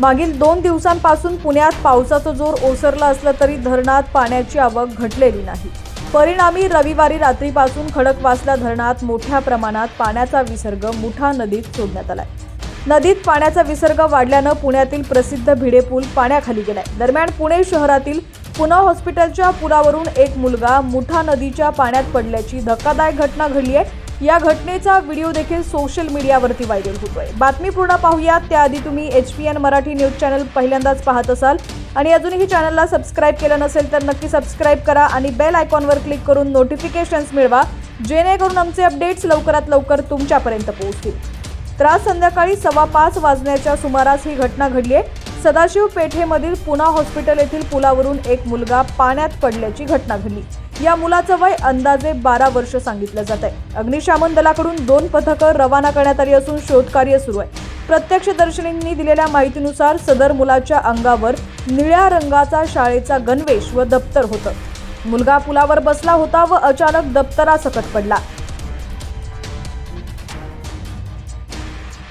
मागील दोन दिवसांपासून पुण्यात पावसाचा जोर ओसरला असला तरी धरणात पाण्याची आवक घटलेली नाही. परिणामी रविवारी रात्रीपासून खडकवासला धरणात मोठ्या प्रमाणात पाण्याचा विसर्ग मुठा नदीत सोडण्यात आलाय. नदीत पाण्याचा विसर्ग वाढल्यानं पुण्यातील प्रसिद्ध भिडे पूल पाण्याखाली गेलाय. दरम्यान पुणे शहरातील पुना हॉस्पिटलच्या पुलावरून एक मुलगा मुठा नदीच्या पाण्यात पडल्याची धक्कादायक घटना घडली आहे. या घटनेचा व्हिडिओ देखील सोशल मीडियावरती व्हायरल होतोय. बातमी पूर्ण पाहूयात. त्याआधी तुम्ही H P N Marathi news channel पहिल्यांदाच पाहत असाल. आणि अजूनही चॅनलला सबस्क्राईब केलं नसेल तर नक्की सबस्क्राईब करा आणि बेल आयकॉनवर क्लिक करून नोटिफिकेशन्स मिळवा जेणेकरून आमचे अपडेट्स लवकरात लवकर तुमच्यापर्यंत पोहोचतील. तर आज संध्याकाळी सव्वा पाच वाजण्याच्या सुमारास ही घटना घडली आहे. सदाशिव पेठेमधील पुना हॉस्पिटल येथील पुलावरून एक मुलगा पाण्यात पडल्याची घटना घडली. या मुलाचं वय अंदाजे बारा वर्ष सांगितलं जात आहे अग्निशामन दलाकडून दोन पथकं रवाना करण्यात आली असून शोधकार्य सुरू आहे. प्रत्यक्षदर्शनींनी दिलेल्या माहितीनुसार सदर मुलाच्या अंगावर निळ्या रंगाचा शाळेचा गणवेश व दप्तर होतं. मुलगा पुलावर बसला होता व अचानक दप्तरासकट पडला.